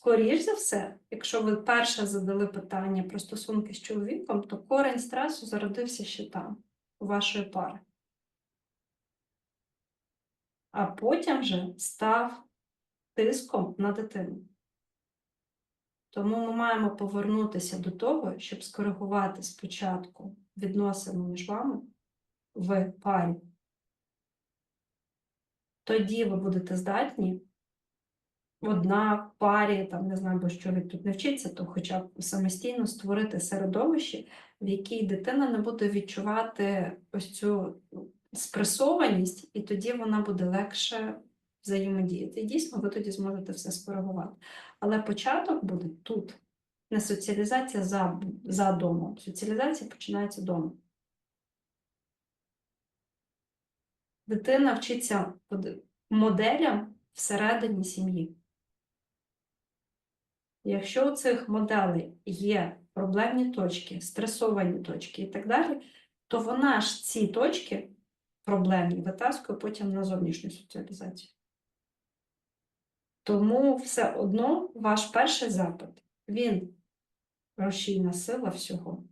скоріш за все, якщо ви перше задали питання про стосунки з чоловіком, то корень стресу зародився ще там, у вашої пари. А потім вже став тиском на дитину. Тому ми маємо повернутися до того, щоб скоригувати спочатку відносини між вами в парі. Тоді ви будете здатні одна в парі, там не знаю, бо що чоловік тут не вчиться, то хоча б самостійно створити середовище, в якій дитина не буде відчувати ось цю спресованість, і тоді вона буде легше взаємодіяти. І дійсно, ви тоді зможете все скоригувати. Але початок буде тут. Не соціалізація за, за домом. Соціалізація починається вдома. Дитина вчиться моделям всередині сім'ї. Якщо у цих моделей є проблемні точки, стресовані точки і так далі, то вона ж ці точки проблемні витаскує потім на зовнішню соціалізацію. Тому все одно ваш перший запит, він рушійна сила всього.